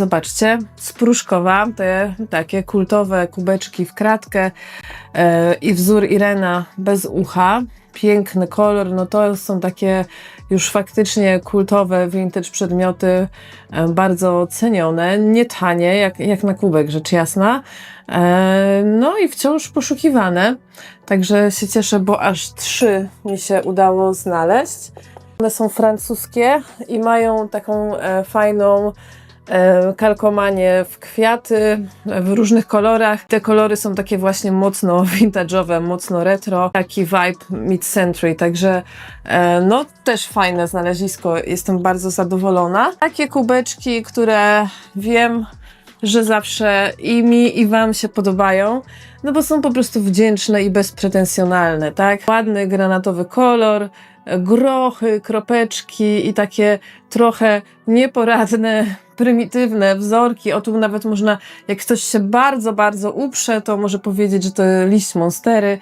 Zobaczcie, z Pruszkowa, te takie kultowe kubeczki w kratkę e, i wzór Irena bez ucha. Piękny kolor, no to są takie już faktycznie kultowe vintage przedmioty, e, bardzo cenione, nie tanie, jak, jak na kubek, rzecz jasna. E, no i wciąż poszukiwane, także się cieszę, bo aż trzy mi się udało znaleźć. One są francuskie i mają taką fajną kalkomanie w kwiaty w różnych kolorach. Te kolory są takie właśnie mocno vintage'owe, mocno retro, taki vibe mid-century, także e, no też fajne znalezisko, jestem bardzo zadowolona. Takie kubeczki, które wiem, że zawsze i mi, i wam się podobają, no bo są po prostu wdzięczne i bezpretensjonalne, tak? Ładny granatowy kolor, grochy, kropeczki i takie trochę nieporadne, prymitywne wzorki. O tu nawet można, jak ktoś się bardzo, bardzo uprze, to może powiedzieć, że to liść monstery.